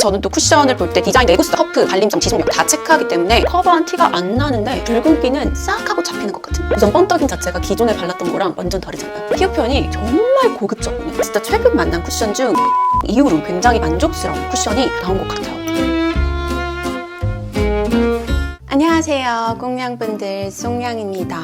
저는 또 쿠션을 볼 때 디자인, 내구성, 커프, 발림성, 지속력 다 체크하기 때문에 커버한 티가 안 나는데 붉은기는 싹 하고 잡히는 것 같은? 우선 번떡임 자체가 기존에 발랐던 거랑 완전 다르잖아요? 피부 표현이 정말 고급졌거든요. 진짜 최근 만난 쿠션 중 이후로 굉장히 만족스러운 쿠션이 나온 것 같아요. 안녕하세요. 꽁냥분들 송냥입니다.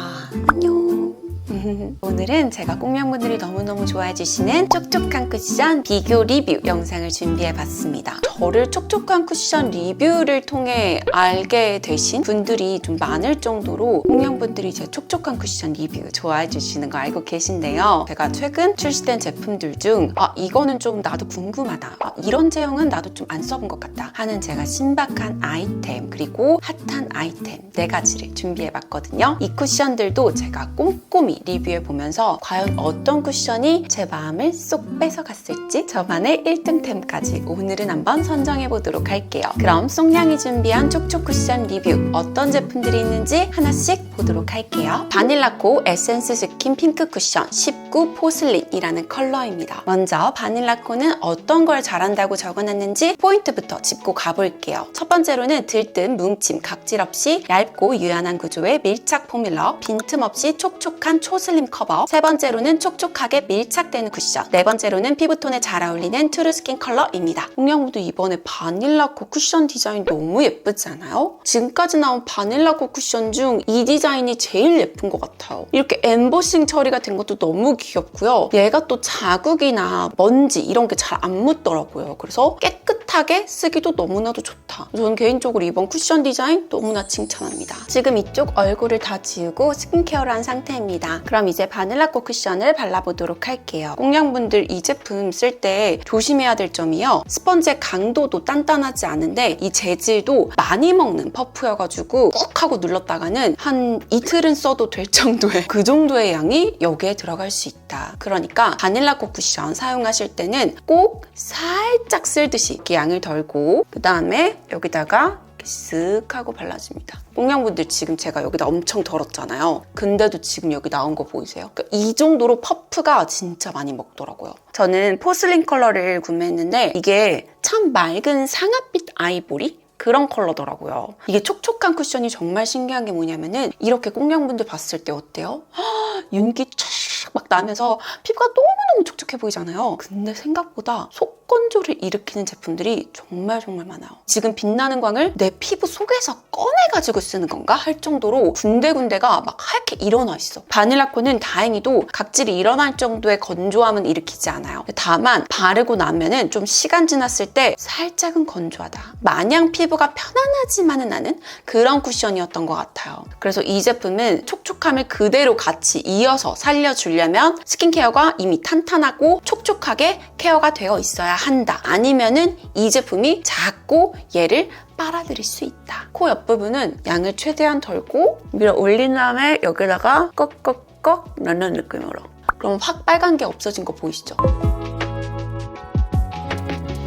안녕 오늘은 제가 꽁냥분들이 너무너무 좋아해 주시는 촉촉한 쿠션 비교 리뷰 영상을 준비해 봤습니다. 저를 촉촉한 쿠션 리뷰를 통해 알게 되신 분들이 좀 많을 정도로 꽁냥분들이 제 촉촉한 쿠션 리뷰 좋아해 주시는 거 알고 계신데요. 제가 최근 출시된 제품들 중 아, 이거는 좀 나도 궁금하다. 아, 이런 제형은 나도 좀 안 써본 것 같다 하는 제가 신박한 아이템 그리고 핫한 아이템 네 가지를 준비해 봤거든요. 이 쿠션들도 제가 꼼꼼히 리뷰해 보면서 과연 어떤 쿠션이 제 마음을 쏙 뺏어갔을지 저만의 1등템까지 오늘은 한번 선정해 보도록 할게요. 그럼 송량이 준비한 촉촉 쿠션 리뷰 어떤 제품들이 있는지 하나씩 보도록 할게요. 바닐라코 에센스 스킨 핑크 쿠션 19 포슬린이라는 컬러입니다. 먼저 바닐라코는 어떤 걸 잘한다고 적어놨는지 포인트부터 짚고 가볼게요. 첫 번째로는 들뜬 뭉침, 각질 없이 얇고 유연한 구조의 밀착 포뮬러, 빈틈없이 촉촉한 초슬림 커버. 세 번째로는 촉촉하게 밀착되는 쿠션. 네 번째로는 피부톤에 잘 어울리는 트루스킨 컬러입니다. 공양무도 이번에 바닐라코 쿠션 디자인 너무 예쁘지 않아요? 지금까지 나온 바닐라코 쿠션 중 이 디자인이 제일 예쁜 것 같아요. 이렇게 엠보싱 처리가 된 것도 너무 귀엽고요. 얘가 또 자국이나 먼지 이런 게 잘 안 묻더라고요. 그래서 깨끗하게 쓰기도 너무나도 좋다. 저는 개인적으로 이번 쿠션 디자인 너무나 칭찬합니다. 지금 이쪽 얼굴을 다 지우고 스킨케어를 한 상태입니다. 그럼 이제 바닐라 코 쿠션을 발라보도록 할게요. 공양분들 이 제품 쓸 때 조심해야 될 점이요. 스펀지의 강도도 단단하지 않은데 이 재질도 많이 먹는 퍼프여가지고 꾹 하고 눌렀다가는 한 이틀은 써도 될 정도의 그 정도의 양이 여기에 들어갈 수 있다. 그러니까 바닐라 코 쿠션 사용하실 때는 꼭 살짝 쓸듯이 이렇게 양을 덜고 그 다음에 여기다가 쓱 하고 발라줍니다. 뽕냥분들 지금 제가 여기다 엄청 덜었잖아요. 근데도 지금 여기 나온 거 보이세요? 그러니까 이 정도로 퍼프가 진짜 많이 먹더라고요. 저는 포슬린 컬러를 구매했는데 이게 참 맑은 상아빛 아이보리? 그런 컬러더라고요. 이게 촉촉한 쿠션이 정말 신기한 게 뭐냐면은 이렇게 꽁냥분들 봤을 때 어때요? 윤기 촥 막 나면서 피부가 너무너무 촉촉해 보이잖아요. 근데 생각보다 속 건조를 일으키는 제품들이 정말 정말 많아요. 지금 빛나는 광을 내 피부 속에서 꺼내가지고 쓰는 건가 할 정도로 군데군데가 막 하얗게 일어나 있어. 바닐라코는 다행히도 각질이 일어날 정도의 건조함은 일으키지 않아요. 다만 바르고 나면은 좀 시간 지났을 때 살짝은 건조하다. 마냥 피부가 편안하지만은 않은 그런 쿠션이었던 것 같아요. 그래서 이 제품은 촉촉함을 그대로 같이 이어서 살려주려 면 스킨케어가 이미 탄탄하고 촉촉하게 케어가 되어 있어야 한다. 아니면은 이 제품이 작고 얘를 빨아들일 수 있다. 코 옆부분은 양을 최대한 덜고 밀어 올린 다음에 여기다가 꺽꺽꺽 넣는 느낌으로. 그럼 확 빨간 게 없어진 거 보이시죠?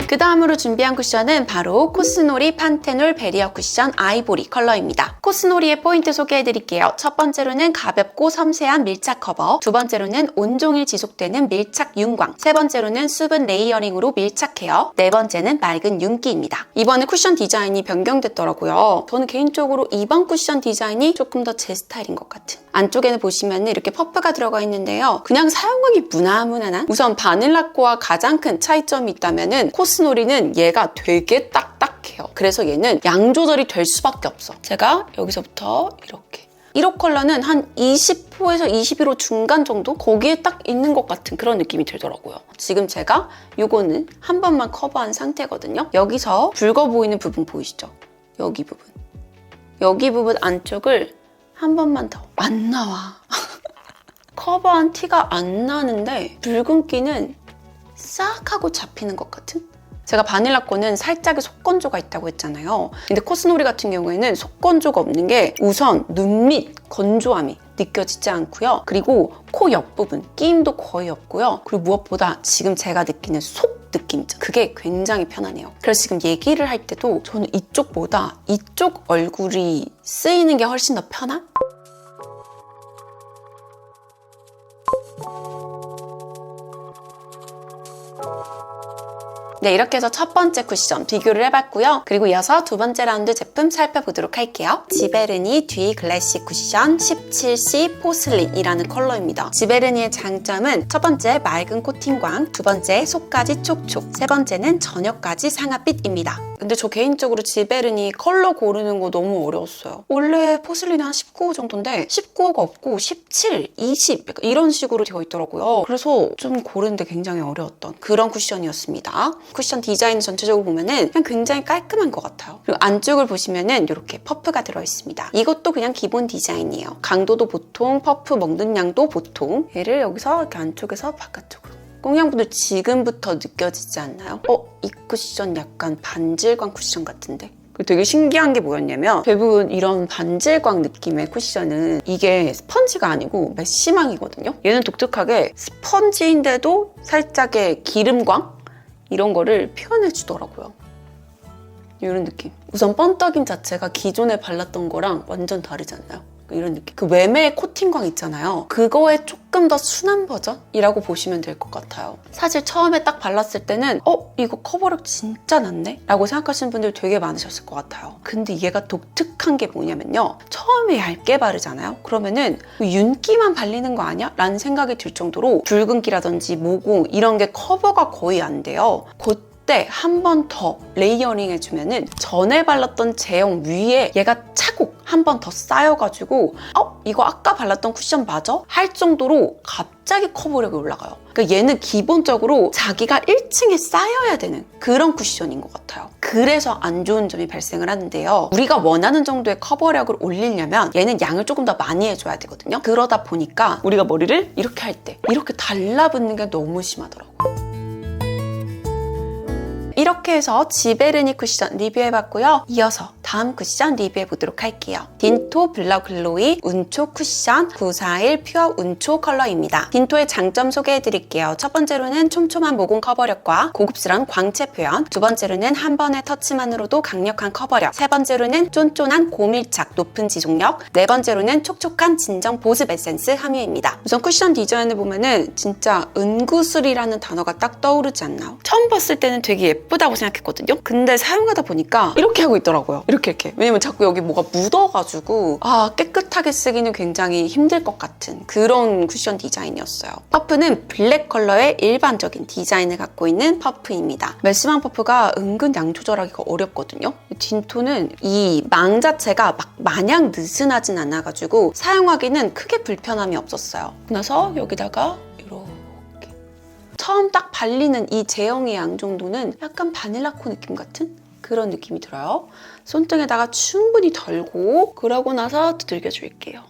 그 다음으로 준비한 쿠션은 바로 코스놀이 판테놀 베리어 쿠션 아이보리 컬러입니다. 코스놀이의 포인트 소개해드릴게요. 첫 번째로는 가볍고 섬세한 밀착 커버, 두 번째로는 온종일 지속되는 밀착 윤광, 세 번째로는 수분 레이어링으로 밀착 케어, 네 번째는 맑은 윤기입니다. 이번에 쿠션 디자인이 변경됐더라고요. 저는 개인적으로 이번 쿠션 디자인이 조금 더 제 스타일인 것 같은. 안쪽에는 보시면 이렇게 퍼프가 들어가 있는데요. 그냥 사용하기 무난무난한 우선 바닐라코와 가장 큰 차이점이 있다면 코스 놀이는 얘가 되게 딱딱해요. 그래서 얘는 양 조절이 될 수밖에 없어. 제가 여기서부터 이렇게 1호 컬러는 한 20호에서 21호 중간 정도? 거기에 딱 있는 것 같은 그런 느낌이 들더라고요. 지금 제가 이거는 한 번만 커버한 상태거든요. 여기서 붉어 보이는 부분 보이시죠? 여기 부분. 여기 부분 안쪽을 한 번만 더. 안 나와. 커버한 티가 안 나는데 붉은기는 싹 하고 잡히는 것 같은? 제가 바닐라코는 살짝의 속건조가 있다고 했잖아요. 근데 코스놀이 같은 경우에는 속건조가 없는 게 우선 눈 밑 건조함이 느껴지지 않고요. 그리고 코 옆부분 끼임도 거의 없고요. 그리고 무엇보다 지금 제가 느끼는 속 느낌 있죠. 그게 굉장히 편하네요. 그래서 지금 얘기를 할 때도 저는 이쪽보다 이쪽 얼굴이 쓰이는 게 훨씬 더 편한? 네, 이렇게 해서 첫 번째 쿠션 비교를 해봤고요. 그리고 이어서 두 번째 라운드 제품 살펴보도록 할게요. 지베르니 듀 글래시 쿠션 17C 포슬린이라는 컬러입니다. 지베르니의 장점은 첫 번째 맑은 코팅광, 두 번째 속까지 촉촉, 세 번째는 저녁까지 상아빛입니다. 근데 저 개인적으로 지베르니 컬러 고르는 거 너무 어려웠어요. 원래 포슬린은 한 19호 정도인데 19호가 없고 17, 20 약간 이런 식으로 되어 있더라고요. 그래서 좀 고르는데 굉장히 어려웠던 그런 쿠션이었습니다. 쿠션 디자인 전체적으로 보면은 그냥 굉장히 깔끔한 것 같아요. 그리고 안쪽을 보시면은 이렇게 퍼프가 들어 있습니다. 이것도 그냥 기본 디자인이에요. 강도도 보통, 퍼프 먹는 양도 보통. 얘를 여기서 이렇게 안쪽에서 바깥쪽으로 꽁냥분들 지금부터 느껴지지 않나요? 어? 이 쿠션 약간 반질광 쿠션 같은데? 그리고 되게 신기한 게 뭐였냐면 대부분 이런 반질광 느낌의 쿠션은 이게 스펀지가 아니고 메쉬망이거든요. 얘는 독특하게 스펀지인데도 살짝의 기름광 이런 거를 표현해 주더라고요. 이런 느낌. 우선 번떡임 자체가 기존에 발랐던 거랑 완전 다르잖아요. 이런 느낌. 그 외메 코팅광 있잖아요. 그거의 조금 더 순한 버전이라고 보시면 될 것 같아요. 사실 처음에 딱 발랐을 때는 어? 이거 커버력 진짜 낮네? 라고 생각하시는 분들 되게 많으셨을 것 같아요. 근데 얘가 독특한 게 뭐냐면요. 처음에 얇게 바르잖아요. 그러면은 윤기만 발리는 거 아니야? 라는 생각이 들 정도로 붉은기라든지 모공 이런 게 커버가 거의 안 돼요. 곧 때 한 번 더 레이어링 해주면은 전에 발랐던 제형 위에 얘가 차곡 한 번 더 쌓여가지고 어? 이거 아까 발랐던 쿠션 맞아? 할 정도로 갑자기 커버력이 올라가요. 그러니까 얘는 기본적으로 자기가 1층에 쌓여야 되는 그런 쿠션인 것 같아요. 그래서 안 좋은 점이 발생을 하는데요. 우리가 원하는 정도의 커버력을 올리려면 얘는 양을 조금 더 많이 해줘야 되거든요. 그러다 보니까 우리가 머리를 이렇게 할 때 이렇게 달라붙는 게 너무 심하더라고요. 이렇게 해서 지베르니 쿠션 리뷰해봤고요. 이어서 다음 쿠션 리뷰해보도록 할게요. 딘토 블러 글로이 운초 쿠션 941 퓨어 운초 컬러입니다. 딘토의 장점 소개해드릴게요. 첫 번째로는 촘촘한 모공 커버력과 고급스러운 광채 표현 두 번째로는 한 번의 터치만으로도 강력한 커버력 세 번째로는 쫀쫀한 고밀착 높은 지속력 네 번째로는 촉촉한 진정 보습 에센스 함유입니다. 우선 쿠션 디자인을 보면은 진짜 은구슬이라는 단어가 딱 떠오르지 않나요? 처음 봤을 때는 되게 예 쁘다고 생각했거든요. 근데 사용하다 보니까 이렇게 하고 있더라고요. 이렇게 이렇게. 왜냐면 자꾸 여기 뭐가 묻어가지고 아 깨끗하게 쓰기는 굉장히 힘들 것 같은 그런 쿠션 디자인이었어요. 퍼프는 블랙 컬러의 일반적인 디자인을 갖고 있는 퍼프입니다. 메스만 퍼프가 은근 양 조절하기가 어렵거든요. 딘토는 이 망 자체가 막 마냥 느슨하진 않아가지고 사용하기는 크게 불편함이 없었어요. 그래서 여기다가 처음 딱 발리는 이 제형의 양 정도는 약간 바닐라코 느낌 같은 그런 느낌이 들어요. 손등에다가 충분히 덜고 그러고 나서 두들겨 줄게요.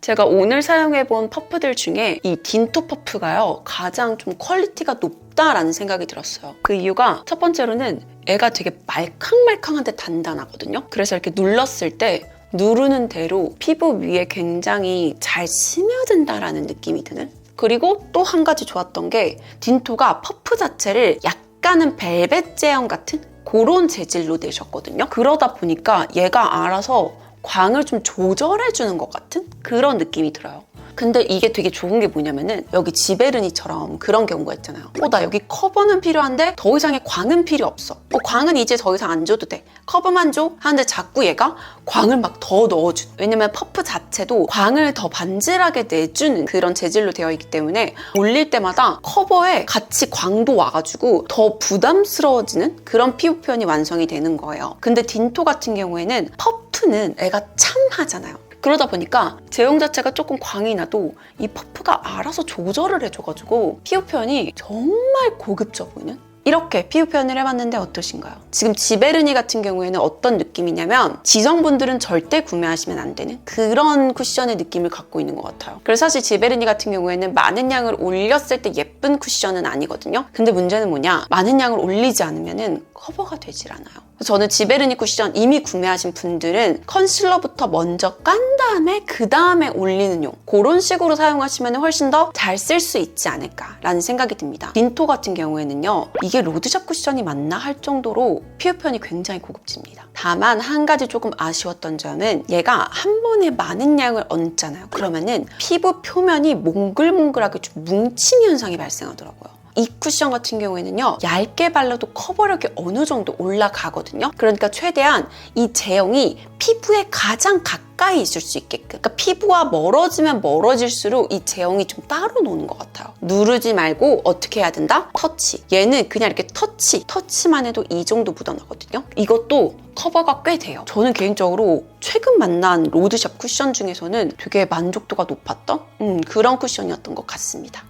제가 오늘 사용해본 퍼프들 중에 이 딘토 퍼프가요 가장 좀 퀄리티가 높다라는 생각이 들었어요. 그 이유가 첫 번째로는 애가 되게 말캉말캉한데 단단하거든요. 그래서 이렇게 눌렀을 때 누르는 대로 피부 위에 굉장히 잘 스며든다라는 느낌이 드는 그리고 또 한 가지 좋았던 게 딘토가 퍼프 자체를 약간은 벨벳 제형 같은 그런 재질로 내셨거든요. 그러다 보니까 얘가 알아서 광을 좀 조절해주는 것 같은 그런 느낌이 들어요. 근데 이게 되게 좋은 게 뭐냐면은 여기 지베르니처럼 그런 경우가 있잖아요. 어, 나 여기 커버는 필요한데 더 이상의 광은 필요 없어. 어, 광은 이제 더 이상 안 줘도 돼. 커버만 줘? 하는데 자꾸 얘가 광을 막 더 넣어줘. 왜냐면 퍼프 자체도 광을 더 반질하게 내주는 그런 재질로 되어 있기 때문에 올릴 때마다 커버에 같이 광도 와가지고 더 부담스러워지는 그런 피부 표현이 완성이 되는 거예요. 근데 딘토 같은 경우에는 퍼프는 애가 참 하잖아요. 그러다 보니까 제형 자체가 조금 광이 나도 이 퍼프가 알아서 조절을 해줘가지고 피부 표현이 정말 고급져 보이는 이렇게 피부 표현을 해봤는데 어떠신가요? 지금 지베르니 같은 경우에는 어떤 느낌이냐면 지성분들은 절대 구매하시면 안 되는 그런 쿠션의 느낌을 갖고 있는 것 같아요. 그래서 사실 지베르니 같은 경우에는 많은 양을 올렸을 때 예쁜 쿠션은 아니거든요. 근데 문제는 뭐냐? 많은 양을 올리지 않으면 커버가 되질 않아요. 저는 지베르니 쿠션 이미 구매하신 분들은 컨실러부터 먼저 깐 다음에 그 다음에 올리는 용 그런 식으로 사용하시면 훨씬 더 잘 쓸 수 있지 않을까라는 생각이 듭니다. 딘토 같은 경우에는요 이게 로드샵 쿠션이 맞나 할 정도로 피부 표현이 굉장히 고급집니다. 다만 한 가지 조금 아쉬웠던 점은 얘가 한 번에 많은 양을 얹잖아요. 그러면은 피부 표면이 몽글몽글하게 좀 뭉친 현상이 발생하더라고요. 이 쿠션 같은 경우에는요, 얇게 발라도 커버력이 어느 정도 올라가거든요. 그러니까 최대한 이 제형이 피부에 가장 가까이 있을 수 있게끔. 그러니까 피부와 멀어지면 멀어질수록 이 제형이 좀 따로 노는 것 같아요. 누르지 말고 어떻게 해야 된다? 터치. 얘는 그냥 이렇게 터치. 터치만 해도 이 정도 묻어나거든요. 이것도 커버가 꽤 돼요. 저는 개인적으로 최근 만난 로드샵 쿠션 중에서는 되게 만족도가 높았던 음, 그런 쿠션이었던 것 같습니다.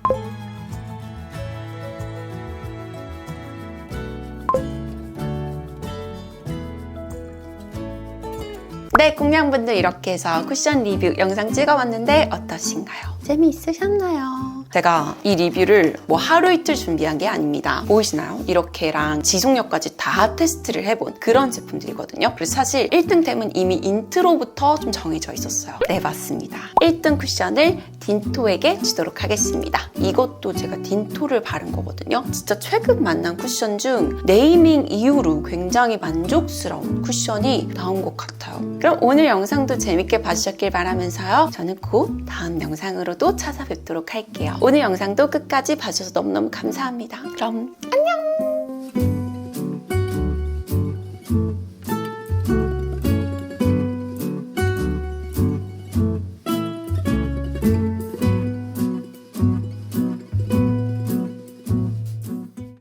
네, 공양분들 이렇게 해서 쿠션 리뷰 영상 찍어봤는데 어떠신가요? 재미있으셨나요? 제가 이 리뷰를 뭐 하루 이틀 준비한 게 아닙니다. 보이시나요? 이렇게랑 지속력까지 다 테스트를 해본 그런 제품들이거든요. 그래서 사실 1등템은 이미 인트로부터 좀 정해져 있었어요. 네, 맞습니다. 1등 쿠션을 딘토에게 주도록 하겠습니다. 이것도 제가 딘토를 바른 거거든요. 진짜 최근 만난 쿠션 중 네이밍 이후로 굉장히 만족스러운 쿠션이 나온 것 같아요. 그럼 오늘 영상도 재밌게 봐주셨길 바라면서요. 저는 곧 다음 영상으로도 찾아뵙도록 할게요. 오늘 영상도 끝까지 봐주셔서 너무너무 감사합니다. 그럼 안녕!